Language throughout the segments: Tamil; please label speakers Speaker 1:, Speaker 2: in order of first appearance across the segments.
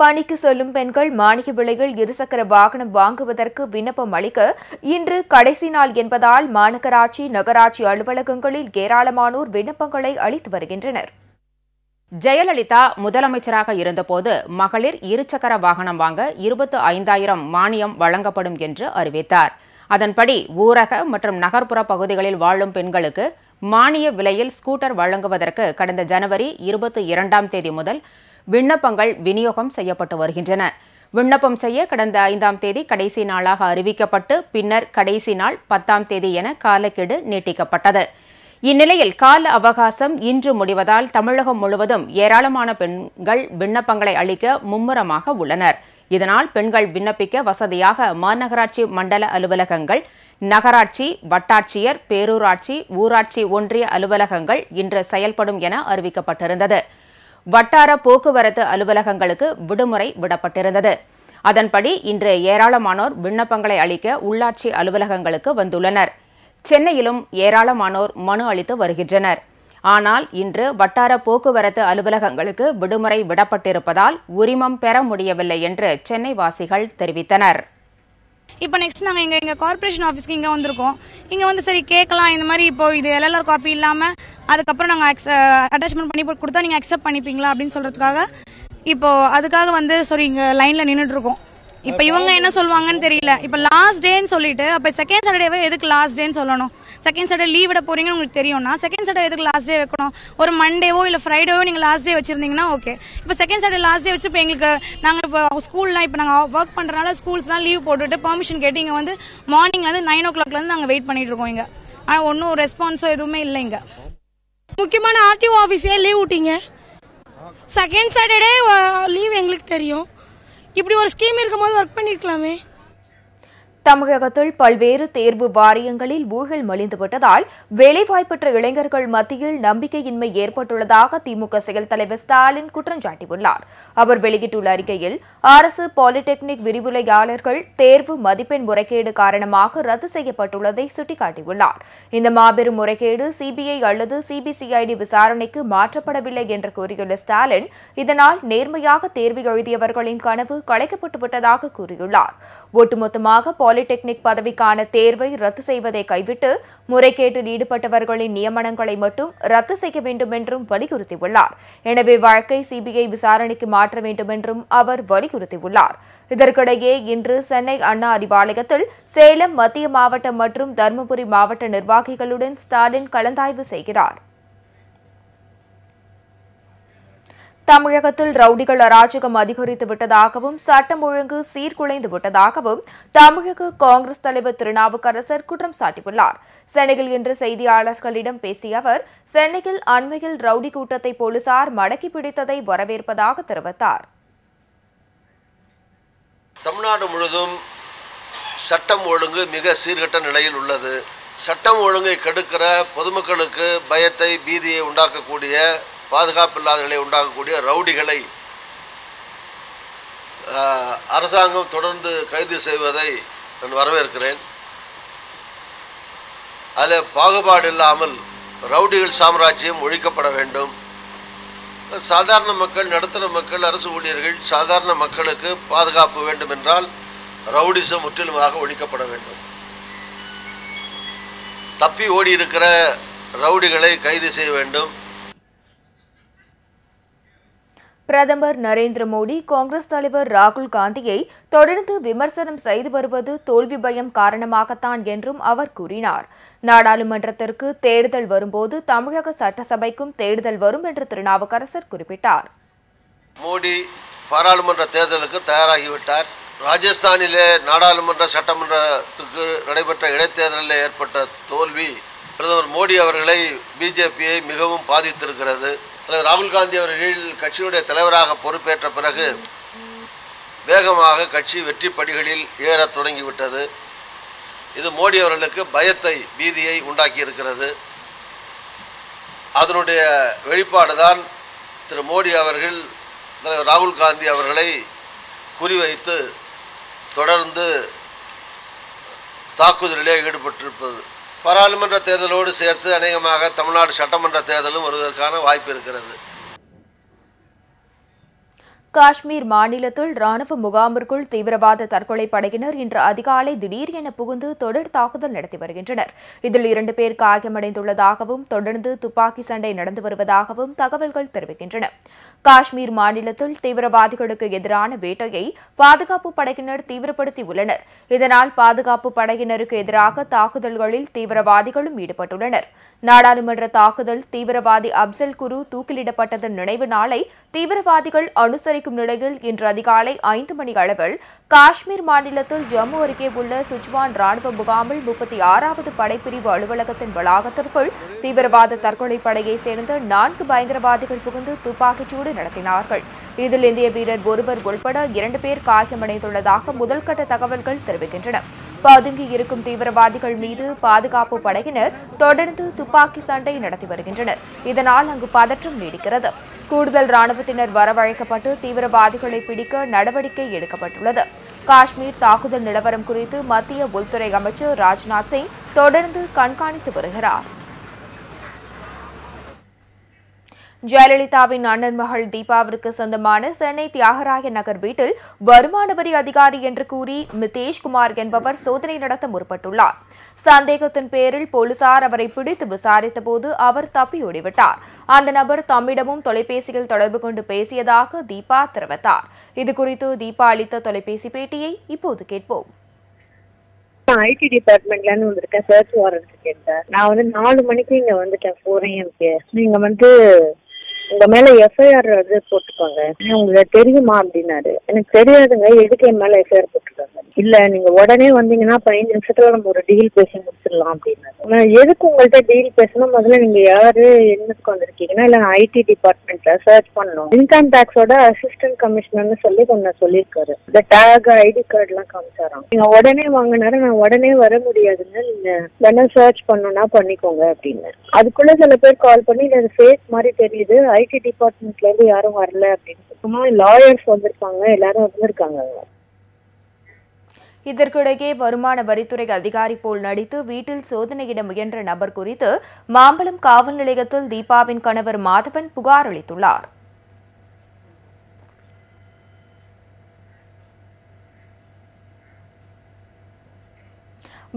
Speaker 1: பணிக்கு செல்லும் பெண்கள் மாணிக விலையில் இருசக்கர வாகனம் வாங்குவதற்கு விண்ணப்பம் அளிக்க இன்று கடைசி நாள் என்பதால் மாநகராட்சி நகராட்சி அலுவலகங்களில் ஏராளமானோர்
Speaker 2: விண்ணப்பங்களை அளித்து வருகின்றனர் ஜெயலலிதா முதலமைச்சராக இருந்தபோது மகளிர் இருசக்கர வாகனம் வாங்க இருபத்து ஐந்தாயிரம் மானியம் வழங்கப்படும் என்று அறிவித்தார் அதன்படி ஊரக மற்றும் நகர்ப்புற பகுதிகளில் வாழும் பெண்களுக்கு மானிய விலையில் ஸ்கூட்டர் வழங்குவதற்கு கடந்த ஜனவரி இருபத்தி இரண்டாம் தேதி முதல் விண்ணப்பங்கள் விநியோகம் செய்யப்பட்டு வருகின்றன விண்ணப்பம் செய்ய கடந்த ஐந்தாம் தேதி கடைசி நாளாக அறிவிக்கப்பட்டு பின்னர் கடைசி நாள் பத்தாம் தேதி என காலக்கெடு நீட்டிக்கப்பட்டது இந்நிலையில் கால அவகாசம் இன்று முடிவதால் தமிழகம் முழுவதும் ஏராளமான பெண்கள் விண்ணப்பங்களை அளிக்க மும்முரமாக உள்ளனர் இதனால் பெண்கள் விண்ணப்பிக்க வசதியாக மாநகராட்சி மண்டல அலுவலகங்கள் நகராட்சி வட்டாட்சியர் பேரூராட்சி ஊராட்சி ஒன்றிய அலுவலகங்கள் இன்று செயல்படும் என அறிவிக்கப்பட்டிருந்தது வட்டார போக்குவரத்து அலுவலகங்களுக்கு விடுமுறை விடப்பட்டிருந்தது அதன்படி இன்று ஏராளமானோர் விண்ணப்பங்களை அளிக்க உள்ளாட்சி அலுவலகங்களுக்கு வந்துள்ளனர் சென்னையிலும் ஏராளமானோர் மனு அளித்து வருகின்றனர் ஆனால் இன்று வட்டார போக்குவரத்து அலுவலகங்களுக்கு விடுமுறை விடப்பட்டிருப்பதால் உரிமம் பெற முடியவில்லை என்று சென்னை வாசிகள் தெரிவித்தனர்
Speaker 1: இப்போ நெக்ஸ்ட் நாங்கள் எங்கள் எங்கள்
Speaker 2: கார்பரேஷன் ஆஃபீஸ்க்கு இங்கே வந்திருக்கோம் இங்கே வந்து சரி கேட்கலாம் இந்த மாதிரி இப்போ இது எல்எல்ஆர் காப்பி இல்லாமல் அதுக்கப்புறம் நாங்கள் அட்டாச்மெண்ட் பண்ணி கொடுத்தா நீங்கள் அக்செப்ட் பண்ணிப்பீங்களா அப்படின்னு சொல்கிறதுக்காக இப்போ அதுக்காக வந்து சரி இங்கே லைனில் நின்றுட்டுருக்கோம் இப்போ இவங்க என்ன சொல்லுவாங்கன்னு தெரியல இப்போ லாஸ்ட் டேன்னு சொல்லிட்டு அப்போ செகண்ட் சாட்டர்டேவே எதுக்கு லாஸ்ட் டேன்னு சொல்லணும் செகண்ட் சாட்டர் லீவ் விட போறீங்கன்னு உங்களுக்கு தெரியும்னா செகண்ட் சாட்டர் எதுக்கு லாஸ்ட் டே வைக்கணும் ஒரு மண்டேவோ இல்லை ஃப்ரைடேவோ நீங்கள் லாஸ்ட் டே வச்சிருந்தீங்கன்னா ஓகே இப்போ செகண்ட் சாட்டர் லாஸ்ட் டே வச்சு இப்போ எங்களுக்கு நாங்கள் இப்போ ஸ்கூல்லாம் இப்போ நாங்கள் ஒர்க் பண்ணுறனால ஸ்கூல்ஸ்லாம் லீவ் போட்டுவிட்டு பெர்மிஷன் கேட்டு இங்க வந்து மார்னிங்லேருந்து நைன் ஓ கிளாக்லேருந்து நாங்கள் வெயிட் பண்ணிட்டு இருக்கோம் இங்க ஆனால் ஒன்றும் ரெஸ்பான்ஸோ எதுவுமே இல்லை இங்க முக்கியமான ஆர்டிஓ ஆஃபீஸே லீவ் விட்டீங்க செகண்ட் சாட்டர்டே லீவ் எங்களுக்கு தெரியும் இப்படி ஒரு ஸ்கீம் இருக்கும்போது ஒர்க் பண்ணிருக்கலாமே
Speaker 1: தமிழகத்தில் பல்வேறு தேர்வு வாரியங்களில் ஊழல் மலிந்துவிட்டதால் வேலைவாய்ப்பற்ற இளைஞர்கள் மத்தியில் நம்பிக்கையின்மை ஏற்பட்டுள்ளதாக திமுக செயல் தலைவர் ஸ்டாலின் குற்றம் அவர் வெளியிட்டுள்ள அறிக்கையில் அரசு பாலிடெக்னிக் விரிவுரையாளர்கள் தேர்வு மதிப்பெண் முறைகேடு காரணமாக ரத்து செய்யப்பட்டுள்ளதை சுட்டிக்காட்டியுள்ளார் இந்த மாபெரும் முறைகேடு சிபிஐ அல்லது சிபிசிஐடி விசாரணைக்கு மாற்றப்படவில்லை என்று கூறியுள்ள ஸ்டாலின் இதனால் நேர்மையாக தேர்வு எழுதியவர்களின் கனவு களைக்கப்பட்டுவிட்டதாக கூறியுள்ளார் ஒட்டுமொத்தமாக பாலி பாலிடெக்னிக் பதவிக்கான தேர்வை ரத்து செய்வதை கைவிட்டு முறைகேட்டில் ஈடுபட்டவர்களின் நியமனங்களை மட்டும் ரத்து செய்ய வேண்டும் என்றும் வலியுறுத்தியுள்ளார் எனவே வழக்கை சிபிஐ விசாரணைக்கு மாற்ற வேண்டும் என்றும் அவர் வலியுறுத்தியுள்ளார் இதற்கிடையே இன்று சென்னை அண்ணா அறிவாலயத்தில் சேலம் மத்திய மாவட்டம் மற்றும் தருமபுரி மாவட்ட நிர்வாகிகளுடன் ஸ்டாலின் கலந்தாய்வு செய்கிறாா் தமிழகத்தில் ரவுடிகள் அராஜகம் அதிகரித்து விட்டதாகவும் சட்டம் ஒழுங்கு சீர்குலைந்து விட்டதாகவும் தமிழக காங்கிரஸ் தலைவர் திருநாவுக்கரசர் குற்றம் சாட்டியுள்ளார் சென்னையில் இன்று செய்தியாளர்களிடம் பேசிய அவர் சென்னையில் அண்மையில் ரவுடி கூட்டத்தை போலீசார் மடக்கி பிடித்ததை வரவேற்பதாக தெரிவித்தார்
Speaker 3: தமிழ்நாடு முழுதும் சட்டம் ஒழுங்கு மிக சீர்கட்ட நிலையில் உள்ளது சட்டம் ஒழுங்கை கெடுக்கிற பொதுமக்களுக்கு பயத்தை பீதியை உண்டாக்கக்கூடிய பாதுகாப்பு இல்லாதவர்களை உண்டாகக்கூடிய ரவுடிகளை அரசாங்கம் தொடர்ந்து கைது செய்வதை நான் வரவேற்கிறேன் அதில் பாகுபாடு இல்லாமல் ரவுடிகள் சாம்ராஜ்யம் ஒழிக்கப்பட வேண்டும் சாதாரண மக்கள் நடுத்தர மக்கள் அரசு ஊழியர்கள் சாதாரண மக்களுக்கு பாதுகாப்பு வேண்டும் என்றால் ரவுடிசம் முற்றிலுமாக ஒழிக்கப்பட வேண்டும் தப்பி ஓடி இருக்கிற ரவுடிகளை கைது செய்ய வேண்டும்
Speaker 1: பிரதமர் நரேந்திர மோடி காங்கிரஸ் தலைவர் ராகுல் காந்தியை தொடர்ந்து விமர்சனம் செய்து வருவது தோல்வி பயம் காரணமாகத்தான் என்றும் அவர் கூறினார் நாடாளுமன்றத்திற்கு தேர்தல் வரும்போது தமிழக சட்டசபைக்கும் தேர்தல் வரும் என்று நாவுக்கரசர் குறிப்பிட்டார்
Speaker 3: மோடி பாராளுமன்ற தேர்தலுக்கு தயாராகிவிட்டார் ராஜஸ்தானிலே நாடாளுமன்ற சட்டமன்றத்துக்கு நடைபெற்ற இடைத்தேர்தலில் ஏற்பட்ட தோல்வி பிரதமர் மோடி அவர்களை பிஜேபியை மிகவும் பாதித்திருக்கிறது தலைவர் ராகுல் காந்தி அவர்கள் கட்சியினுடைய தலைவராக பொறுப்பேற்ற பிறகு வேகமாக கட்சி வெற்றி படிகளில் ஏற தொடங்கிவிட்டது இது மோடி அவர்களுக்கு பயத்தை பீதியை உண்டாக்கி இருக்கிறது அதனுடைய வெளிப்பாடு தான் திரு மோடி அவர்கள் தலைவர் ராகுல் காந்தி அவர்களை குறிவைத்து தொடர்ந்து தாக்குதலிலே ஈடுபட்டிருப்பது பாராளுமன்ற தேர்தலோடு சேர்த்து அநேகமாக தமிழ்நாடு சட்டமன்ற தேர்தலும் வருவதற்கான வாய்ப்பு இருக்கிறது
Speaker 1: காஷ்மீர் மாநிலத்தில் ராணுவ முகாமிற்குள் தீவிரவாத தற்கொலை படையினர் இன்று அதிகாலை திடீர் என புகுந்து தொடர் தாக்குதல் நடத்தி வருகின்றனர் இதில் இரண்டு பேர் காயமடைந்துள்ளதாகவும் தொடர்ந்து துப்பாக்கி சண்டை நடந்து வருவதாகவும் தகவல்கள் தெரிவிக்கின்றன காஷ்மீர் மாநிலத்தில் தீவிரவாதிகளுக்கு எதிரான வேட்டையை பாதுகாப்பு படையினர் தீவிரப்படுத்தியுள்ளனர் இதனால் பாதுகாப்பு படையினருக்கு எதிராக தாக்குதல்களில் தீவிரவாதிகளும் ஈடுபட்டுள்ளனர் நாடாளுமன்ற தாக்குதல் தீவிரவாதி அப்சல் குரு தூக்கிலிடப்பட்டதன் நினைவு நாளை தீவிரவாதிகள் அனுசரி வைக்கும் நிலையில் இன்று அதிகாலை ஐந்து மணி அளவில் காஷ்மீர் மாநிலத்தில் ஜம்மு அருகே உள்ள சுஜ்வான் ராணுவ முகாமில் முப்பத்தி ஆறாவது படைப்பிரிவு அலுவலகத்தின் வளாகத்திற்குள் தீவிரவாத தற்கொலை படையை சேர்ந்த நான்கு பயங்கரவாதிகள் புகுந்து துப்பாக்கிச்சூடு நடத்தினார்கள் இதில் இந்திய வீரர் ஒருவர் உள்பட இரண்டு பேர் காயமடைந்துள்ளதாக முதல்கட்ட தகவல்கள் தெரிவிக்கின்றன பதுங்கி இருக்கும் தீவிரவாதிகள் மீது பாதுகாப்பு படையினர் தொடர்ந்து துப்பாக்கி சண்டை நடத்தி வருகின்றனர் இதனால் அங்கு பதற்றம் நீடிக்கிறது கூடுதல் ராணுவத்தினர் வரவழைக்கப்பட்டு தீவிரவாதிகளை பிடிக்க நடவடிக்கை எடுக்கப்பட்டுள்ளது காஷ்மீர் தாக்குதல் நிலவரம் குறித்து மத்திய உள்துறை அமைச்சர் ராஜ்நாத் சிங் தொடர்ந்து கண்காணித்து வருகிறார் ஜெயலலிதாவின் அண்ணன் மகள் தீபாவிற்கு சொந்தமான சென்னை தியாகராய நகர் வீட்டில் வருமான வரி அதிகாரி என்று கூறி மிதேஷ்குமார் என்பவர் சோதனை நடத்த முற்பட்டுள்ளார் சந்தேகத்தின் பேரில் போலீசார் அவரை பிடித்து விசாரித்தபோது அவர் தப்பியோடிவிட்டார் அந்த நபர் தம்மிடமும் தொலைபேசியில் தொடர்பு கொண்டு பேசியதாக தீபா தெரிவித்தார் இதுகுறித்து தீபா அளித்த தொலைபேசி பேட்டியை இப்போது கேட்போம் ஐடி டிபார்ட்மெண்ட்ல இருந்து வந்திருக்கேன் சர்ச் வாரண்ட் கேட்டேன் நான் வந்து நாலு மணிக்கு இங்க வந்துட்டேன் போறேன் எனக்கு நீங்க வந்து
Speaker 3: உங்க மேல
Speaker 2: எஃப்ஐஆர் வந்து போட்டுப்பாங்க உங்களுக்கு தெரியுமா அப்படின்னாரு எனக்கு தெரியாதுங்க எதுக்கு என் மேல எஃப்ஐஆர் போட்டுருக்காங்க இல்ல நீங்க உடனே வந்தீங்கன்னா பதினஞ்சு நிமிஷத்துல நம்ம ஒரு டீல் பேசி முடிச்சிடலாம் அப்படின்னாரு எதுக்கு உங்கள்ட்ட டீல் பேசணும் முதல்ல நீங்க யாரு என்னத்துக்கு வந்திருக்கீங்கன்னா இல்ல
Speaker 1: ஐடி டிபார்ட்மெண்ட்ல சர்ச் பண்ணணும் இன்கம் டாக்ஸோட அசிஸ்டன்ட் கமிஷனர்னு சொல்லி கொஞ்சம் சொல்லியிருக்காரு
Speaker 2: இந்த டேக் ஐடி
Speaker 1: கார்டு எல்லாம் காமிச்சாராம் நீங்க
Speaker 2: உடனே வாங்கினாரு நான் உடனே வர
Speaker 1: முடியாதுன்னு நீங்க
Speaker 2: வேணா சர்ச் பண்ணணும்னா பண்ணிக்கோங்க அப்படின்னு அதுக்குள்ள சில பேர் கால் பண்ணி எனக்கு ஃபேஸ் மாதிரி தெரியுது ஐடி டிபார்ட்மெண்ட்ல இருந்து யாரும் வரல அப்படின்னு சும்மா லாயர்ஸ் வந்திருக்காங்க எல்லாரும் வந்திருக்காங்க
Speaker 1: இதற்கிடையே வருமான வரித்துறை அதிகாரி போல் நடித்து வீட்டில் சோதனையிட முயன்ற நபர் குறித்து மாம்பலம் காவல் நிலையத்தில் தீபாவின் கணவர் மாதவன் புகார் அளித்துள்ளாா்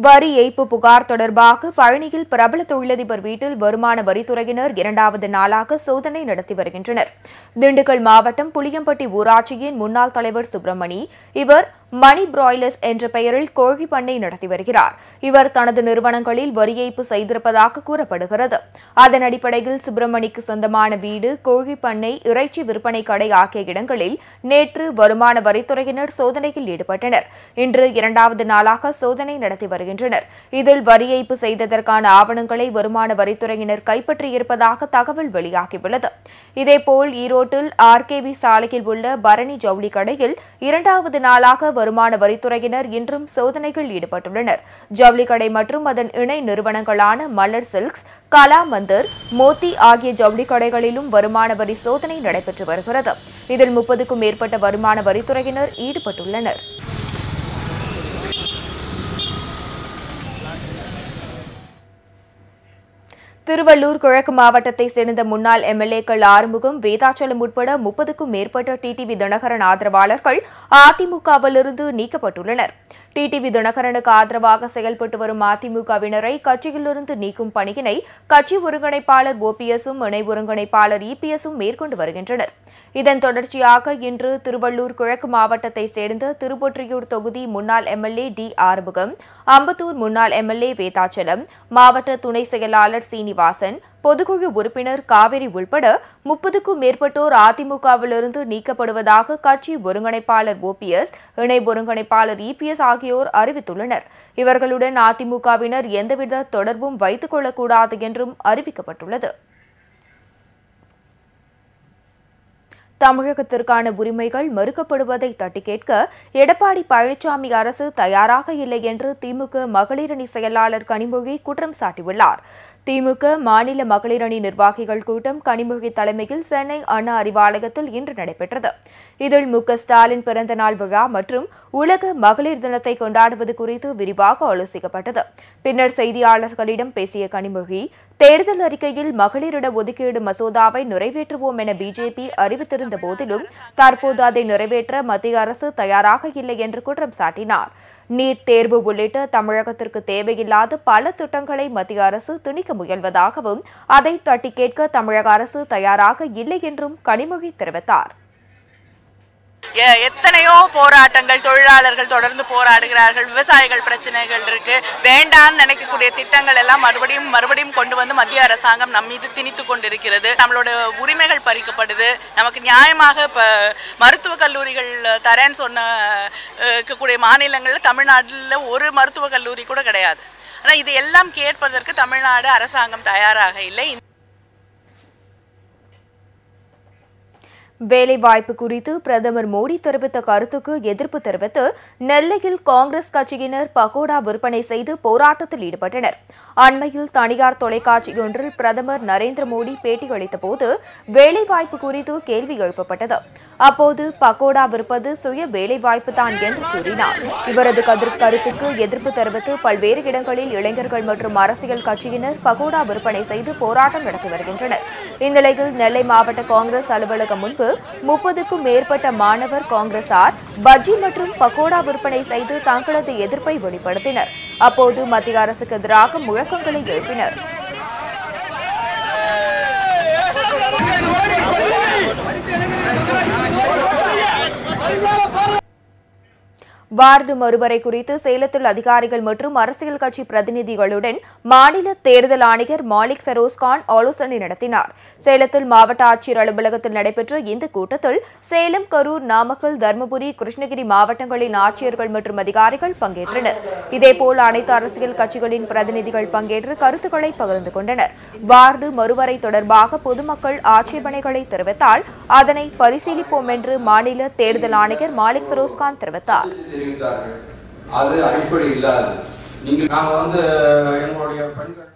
Speaker 1: வரி ஏய்ப்பு புகார் தொடர்பாக பழனியில் பிரபல தொழிலதிபர் வீட்டில் வருமான வரித்துறையினர் இரண்டாவது நாளாக சோதனை நடத்தி வருகின்றனர் திண்டுக்கல் மாவட்டம் புளியம்பட்டி ஊராட்சியின் முன்னாள் தலைவர் சுப்பிரமணி இவர் மணி பிராய்லர்ஸ் என்ற பெயரில் கோழி பண்ணை நடத்தி வருகிறார் இவர் தனது நிறுவனங்களில் வரி ஏய்ப்பு செய்திருப்பதாக கூறப்படுகிறது அதன் அடிப்படையில் சுப்பிரமணிக்கு சொந்தமான வீடு கோழி பண்ணை இறைச்சி விற்பனை கடை ஆகிய இடங்களில் நேற்று வருமான வரித்துறையினர் சோதனையில் ஈடுபட்டனர் இன்று இரண்டாவது நாளாக சோதனை நடத்தி வருகின்றனர் இதில் வரி ஏய்ப்பு செய்ததற்கான ஆவணங்களை வருமான வரித்துறையினர் கைப்பற்றியிருப்பதாக தகவல் வெளியாகியுள்ளது இதேபோல் ஈரோட்டில் ஆர் கே வி சாலையில் உள்ள பரணி ஜவுளி கடையில் இரண்டாவது நாளாக வருமான வரித்துறையினர் இன்றும் சோதனைகள் ஈடுபட்டுள்ளனர் ஜவுளி கடை மற்றும் அதன் இணை நிறுவனங்களான மலர் சில்க்ஸ் கலா மந்தர் மோத்தி ஆகிய ஜவுளி கடைகளிலும் வருமான வரி சோதனை நடைபெற்று வருகிறது இதில் முப்பதுக்கும் மேற்பட்ட வருமான வரித்துறையினர் ஈடுபட்டுள்ளனர் திருவள்ளூர் கிழக்கு மாவட்டத்தை சேர்ந்த முன்னாள் எம்எல்ஏக்கள் ஆறுமுகம் வேதாச்சலம் உட்பட முப்பதுக்கும் மேற்பட்ட டிடிவி தினகரன் ஆதரவாளர்கள் அதிமுகவிலிருந்து நீக்கப்பட்டுள்ளனர் டிடிவி தினகரனுக்கு ஆதரவாக செயல்பட்டு வரும் அதிமுகவினரை கட்சியிலிருந்து நீக்கும் பணியினை கட்சி ஒருங்கிணைப்பாளர் ஓபிஎஸும் இணை ஒருங்கிணைப்பாளர் இபிஎஸும் மேற்கொண்டு வருகின்றனர் இதன் தொடர்ச்சியாக இன்று திருவள்ளூர் கிழக்கு மாவட்டத்தை சேர்ந்த திருப்பொற்றியூர் தொகுதி முன்னாள் எம்எல்ஏ டி ஆறுமுகம் அம்பத்தூர் முன்னாள் எம்எல்ஏ வேதாச்சலம் மாவட்ட துணை செயலாளர் சீனிவாசன் பொதுக்குழு உறுப்பினர் காவிரி உள்பட முப்பதுக்கும் மேற்பட்டோர் அதிமுகவிலிருந்து நீக்கப்படுவதாக கட்சி ஒருங்கிணைப்பாளர் ஓபிஎஸ் இணை ஒருங்கிணைப்பாளர் எஸ் ஆகியோர் அறிவித்துள்ளனர் இவர்களுடன் அதிமுகவினர் எந்தவித தொடர்பும் வைத்துக் கொள்ளக்கூடாது என்றும் அறிவிக்கப்பட்டுள்ளது தமிழகத்திற்கான உரிமைகள் மறுக்கப்படுவதை தட்டி கேட்க எடப்பாடி பழனிசாமி அரசு தயாராக இல்லை என்று திமுக மகளிரணி செயலாளர் கனிமொழி குற்றம் சாட்டியுள்ளார் திமுக மாநில மகளிர் அணி நிர்வாகிகள் கூட்டம் கனிமொழி தலைமையில் சென்னை அண்ணா அறிவாலயத்தில் இன்று நடைபெற்றது இதில் மு ஸ்டாலின் பிறந்தநாள் விழா மற்றும் உலக மகளிர் தினத்தை கொண்டாடுவது குறித்து விரிவாக ஆலோசிக்கப்பட்டது பின்னர் செய்தியாளர்களிடம் பேசிய கனிமொழி தேர்தல் அறிக்கையில் மகளிரிட ஒதுக்கீடு மசோதாவை நிறைவேற்றுவோம் என பிஜேபி அறிவித்திருந்த போதிலும் தற்போது அதை நிறைவேற்ற மத்திய அரசு தயாராக இல்லை என்று குற்றம் சாட்டினார் நீட் தேர்வு உள்ளிட்ட தமிழகத்திற்கு தேவையில்லாத பல திட்டங்களை மத்திய அரசு திணிக்க முயல்வதாகவும் அதை தட்டி கேட்க தமிழக அரசு தயாராக இல்லை என்றும் கனிமொழி தெரிவித்தார்
Speaker 2: எத்தனையோ போராட்டங்கள் தொழிலாளர்கள் தொடர்ந்து போராடுகிறார்கள் விவசாயிகள் பிரச்சனைகள் இருக்கு வேண்டாம்னு நினைக்கக்கூடிய திட்டங்கள் எல்லாம் மறுபடியும் மறுபடியும் கொண்டு வந்து மத்திய அரசாங்கம் நம் மீது திணித்து கொண்டிருக்கிறது நம்மளோட உரிமைகள் பறிக்கப்படுது நமக்கு நியாயமாக இப்போ மருத்துவக் கல்லூரிகள் தரேன்னு சொன்ன இருக்கக்கூடிய மாநிலங்கள் தமிழ்நாட்டில் ஒரு மருத்துவக் கல்லூரி கூட கிடையாது ஆனால் இது எல்லாம் கேட்பதற்கு தமிழ்நாடு அரசாங்கம் தயாராக இல்லை
Speaker 1: வேலைவாய்ப்பு குறித்து பிரதமர் மோடி தெரிவித்த கருத்துக்கு எதிர்ப்பு தெரிவித்து நெல்லையில் காங்கிரஸ் கட்சியினர் பகோடா விற்பனை செய்து போராட்டத்தில் ஈடுபட்டனர் அண்மையில் தனியார் தொலைக்காட்சியொன்றில் பிரதமர் நரேந்திர மோடி பேட்டியளித்தபோது வேலைவாய்ப்பு குறித்து கேள்வி எழுப்பப்பட்டது அப்போது பகோடா விற்பது சுய வேலைவாய்ப்பு தான் என்று கூறினார் இவரது கருத்துக்கு எதிர்ப்பு தெரிவித்து பல்வேறு இடங்களில் இளைஞர்கள் மற்றும் அரசியல் கட்சியினர் பகோடா விற்பனை செய்து போராட்டம் நடத்தி வருகின்றனர் இந்நிலையில் நெல்லை மாவட்ட காங்கிரஸ் அலுவலகம் முன்பு முப்பதுக்கும் மேற்பட்ட மாணவர் காங்கிரசார் பஜ்ஜி மற்றும் பகோடா விற்பனை செய்து தங்களது எதிர்ப்பை வெளிப்படுத்தினர் அப்போது மத்திய அரசுக்கு எதிராக முழக்கங்களை எழுப்பினர் வார்டு மறுவரை குறித்து சேலத்தில் அதிகாரிகள் மற்றும் அரசியல் கட்சி பிரதிநிதிகளுடன் மாநில தேர்தல் ஆணையர் மாலிக் ஃபெரோஸ்கான் ஆலோசனை நடத்தினார் சேலத்தில் மாவட்ட ஆட்சியர் அலுவலகத்தில் நடைபெற்ற இந்த கூட்டத்தில் சேலம் கரூர் நாமக்கல் தருமபுரி கிருஷ்ணகிரி மாவட்டங்களின் ஆட்சியர்கள் மற்றும் அதிகாரிகள் பங்கேற்றனர் இதேபோல் அனைத்து அரசியல் கட்சிகளின் பிரதிநிதிகள் பங்கேற்று கருத்துக்களை பகிர்ந்து கொண்டனர் வார்டு மறுவரை தொடர்பாக பொதுமக்கள் ஆட்சேபனைகளை தெரிவித்தால் அதனை பரிசீலிப்போம் என்று மாநில தேர்தல் ஆணையர் மாலிக் ஃபெரோஸ்கான் தெரிவித்தார்
Speaker 3: திரிந்தார்கள் அது அடிப்படை இல்லாது நீங்கள் நாங்கள் வந்து எங்களுடைய பெண்கள்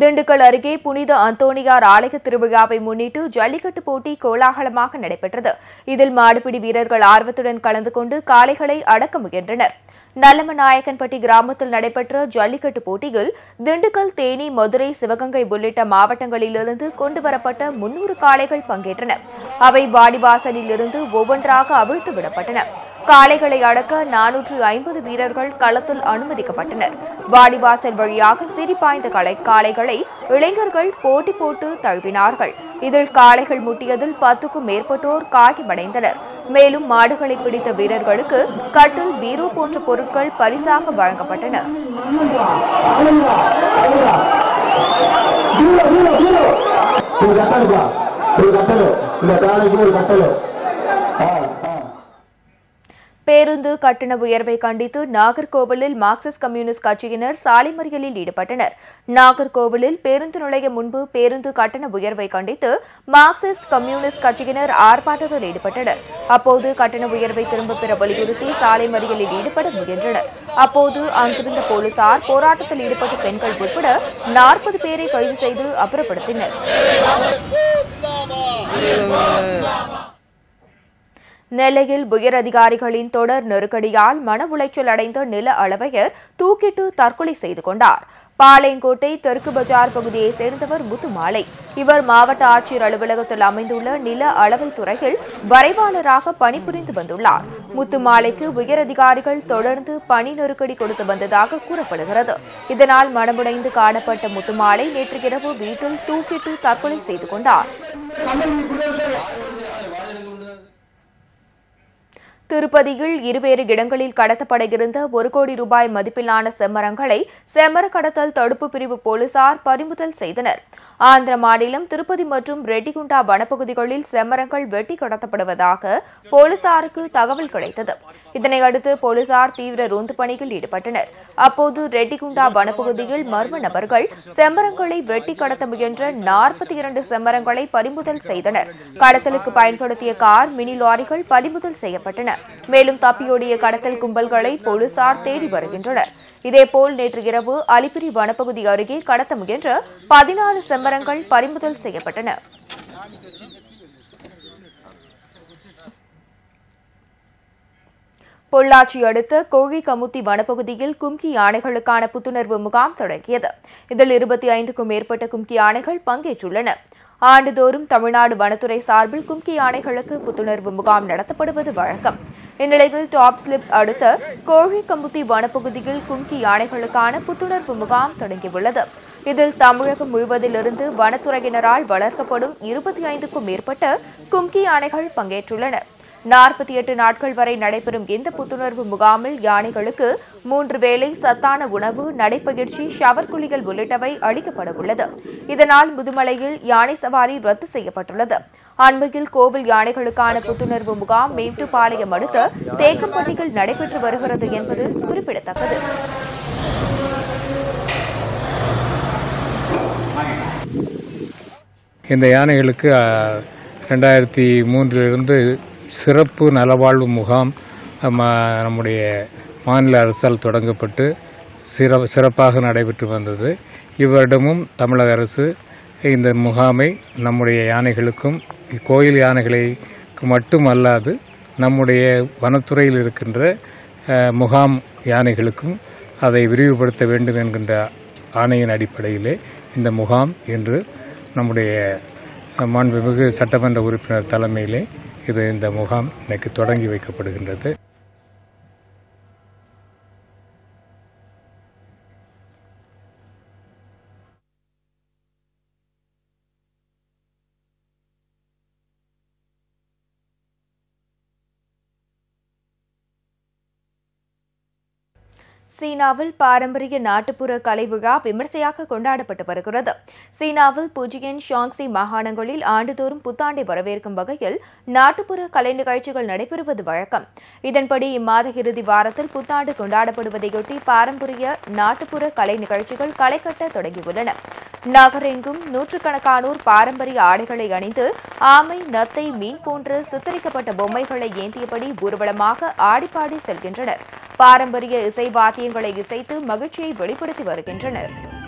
Speaker 1: திண்டுக்கல் அருகே புனித அந்தோனியார் ஆலய திருவிழாவை முன்னிட்டு ஜல்லிக்கட்டு போட்டி கோலாகலமாக நடைபெற்றது இதில் மாடுபிடி வீரர்கள் ஆர்வத்துடன் கலந்து கொண்டு காளைகளை அடக்க முயன்றனர் நாயக்கன்பட்டி கிராமத்தில் நடைபெற்ற ஜல்லிக்கட்டு போட்டியில் திண்டுக்கல் தேனி மதுரை சிவகங்கை உள்ளிட்ட மாவட்டங்களிலிருந்து கொண்டுவரப்பட்ட முன்னூறு காளைகள் பங்கேற்றன அவை இருந்து ஒவ்வொன்றாக அவிழ்த்து விடப்பட்டன காளைகளை அடக்க நானூற்று ஐம்பது வீரர்கள் களத்தில் அனுமதிக்கப்பட்டனர் வாடிவாசல் வழியாக சிரிப்பாய்ந்த களை காளைகளை இளைஞர்கள் போட்டி போட்டு தழுவினார்கள் இதில் காளைகள் முட்டியதில் பத்துக்கும் மேற்பட்டோர் காயமடைந்தனர் மேலும் மாடுகளை பிடித்த வீரர்களுக்கு கட்டில் பீரோ போன்ற பொருட்கள் பரிசாக வழங்கப்பட்டன
Speaker 3: ஒரு கட்டலோ இந்த காலைக்கு ஒரு கட்டலோ
Speaker 1: பேருந்து கட்டண உயர்வை கண்டித்து நாகர்கோவிலில் மார்க்சிஸ்ட் கம்யூனிஸ்ட் கட்சியினர் சாலை மறியலில் ஈடுபட்டனர் நாகர்கோவிலில் பேருந்து நுழைய முன்பு பேருந்து கட்டண உயர்வை கண்டித்து மார்க்சிஸ்ட் கம்யூனிஸ்ட் கட்சியினர் ஆர்ப்பாட்டத்தில் ஈடுபட்டனர் அப்போது கட்டண உயர்வை திரும்பப் பெற வலியுறுத்தி சாலை மறியலில் ஈடுபட முயன்றனர் அப்போது அங்கிருந்த போலீசார் போராட்டத்தில் ஈடுபட்ட பெண்கள் உட்பட நாற்பது பேரை கைது செய்து அப்புறப்படுத்தினர் நெல்லையில் உயர் அதிகாரிகளின் தொடர் நெருக்கடியால் மன உளைச்சல் அடைந்த நில அளவையர் தூக்கிட்டு தற்கொலை செய்து கொண்டார் பாளையங்கோட்டை தெற்கு பஜார் பகுதியை சேர்ந்தவர் முத்துமாலை இவர் மாவட்ட ஆட்சியர் அலுவலகத்தில் அமைந்துள்ள நில துறையில் வரைவாளராக பணிபுரிந்து வந்துள்ளார் முத்துமாலைக்கு உயர் அதிகாரிகள் தொடர்ந்து பணி நெருக்கடி கொடுத்து வந்ததாக கூறப்படுகிறது இதனால் மனமுடைந்து காணப்பட்ட முத்துமாலை நேற்று இரவு வீட்டில் தூக்கிட்டு தற்கொலை செய்து கொண்டார் திருப்பதியில் இருவேறு இடங்களில் கடத்தப்பட இருந்த ஒரு கோடி ரூபாய் மதிப்பிலான செம்மரங்களை செம்மர கடத்தல் தடுப்பு பிரிவு போலீசார் பறிமுதல் செய்தனர் ஆந்திர மாநிலம் திருப்பதி மற்றும் ரெட்டிகுண்டா வனப்பகுதிகளில் செம்மரங்கள் வெட்டி கடத்தப்படுவதாக போலீசாருக்கு தகவல் கிடைத்தது இதனையடுத்து போலீசார் தீவிர ரோந்து பணியில் ஈடுபட்டனர் அப்போது ரெட்டிகுண்டா வனப்பகுதியில் மர்ம நபர்கள் செம்மரங்களை வெட்டி கடத்த முயன்ற நாற்பத்தி இரண்டு செம்மரங்களை பறிமுதல் செய்தனர் கடத்தலுக்கு பயன்படுத்திய கார் மினி லாரிகள் பறிமுதல் செய்யப்பட்டன மேலும் தப்பியோடிய கடத்தல் கும்பல்களை போலீசார் தேடி வருகின்றனர் இதேபோல் நேற்று இரவு அலிபிரி வனப்பகுதி அருகே கடத்த முயன்ற பதினாலு செம்மரங்கள் பறிமுதல் செய்யப்பட்டன பொள்ளாச்சி அடுத்த கோழி கமுத்தி வனப்பகுதியில் கும்கி யானைகளுக்கான புத்துணர்வு முகாம் தொடங்கியது இதில் இருபத்தி ஐந்துக்கும் மேற்பட்ட கும்கி யானைகள் பங்கேற்றுள்ளன ஆண்டுதோறும் தமிழ்நாடு வனத்துறை சார்பில் கும்கி யானைகளுக்கு புத்துணர்வு முகாம் நடத்தப்படுவது வழக்கம் இந்நிலையில் டாப் ஸ்லிப்ஸ் அடுத்த கம்புத்தி வனப்பகுதியில் கும்கி யானைகளுக்கான புத்துணர்வு முகாம் தொடங்கியுள்ளது இதில் தமிழகம் முழுவதிலிருந்து வனத்துறையினரால் வளர்க்கப்படும் இருபத்தி ஐந்துக்கும் மேற்பட்ட கும்கி யானைகள் பங்கேற்றுள்ளன நாற்பத்தி எட்டு நாட்கள் வரை நடைபெறும் இந்த புத்துணர்வு முகாமில் யானைகளுக்கு மூன்று வேளை சத்தான உணவு நடைப்பயிற்சி ஷவர் உள்ளிட்டவை அளிக்கப்பட உள்ளது இதனால் முதுமலையில் யானை சவாரி ரத்து செய்யப்பட்டுள்ளது அண்மையில் கோவில் யானைகளுக்கான புத்துணர்வு முகாம் மேட்டுப்பாளையம் அடுத்த தேக்கம்பட்டியில் நடைபெற்று வருகிறது என்பது குறிப்பிடத்தக்கது
Speaker 3: இந்த யானைகளுக்கு ரெண்டாயிரத்தி மூன்றிலிருந்து சிறப்பு நலவாழ்வு முகாம் நம்முடைய மாநில அரசால் தொடங்கப்பட்டு சிற சிறப்பாக நடைபெற்று வந்தது இவ்வருடமும் தமிழக அரசு இந்த
Speaker 1: முகாமை நம்முடைய யானைகளுக்கும் கோயில் யானைகளை மட்டுமல்லாது நம்முடைய வனத்துறையில் இருக்கின்ற முகாம் யானைகளுக்கும் அதை
Speaker 3: விரிவுபடுத்த வேண்டும் என்கின்ற ஆணையின் அடிப்படையிலே இந்த முகாம் என்று நம்முடைய மாண்புமிகு சட்டமன்ற உறுப்பினர் தலைமையிலே இது இந்த முகாம் இன்னைக்கு தொடங்கி வைக்கப்படுகின்றது
Speaker 1: சீனாவில் பாரம்பரிய நாட்டுப்புற கலை விழா விமர்சையாக கொண்டாடப்பட்டு வருகிறது சீனாவில் புஜியன் ஷாங்ஸி மாகாணங்களில் ஆண்டுதோறும் புத்தாண்டை வரவேற்கும் வகையில் நாட்டுப்புற கலை நிகழ்ச்சிகள் நடைபெறுவது வழக்கம் இதன்படி இம்மாத இறுதி வாரத்தில் புத்தாண்டு கொண்டாடப்படுவதையொட்டி பாரம்பரிய நாட்டுப்புற கலை நிகழ்ச்சிகள் களை கட்ட தொடங்கியுள்ளன நகரெங்கும் நூற்றுக்கணக்கானோர் பாரம்பரிய ஆடைகளை அணிந்து ஆமை நத்தை மீன் போன்று சித்தரிக்கப்பட்ட பொம்மைகளை ஏந்தியபடி ஊர்வலமாக ஆடிப்பாடி செல்கின்றனர் பாரம்பரிய இசைவாதி வாத்தியங்களை இசைத்து மகிழ்ச்சியை வெளிப்படுத்தி வருகின்றனர்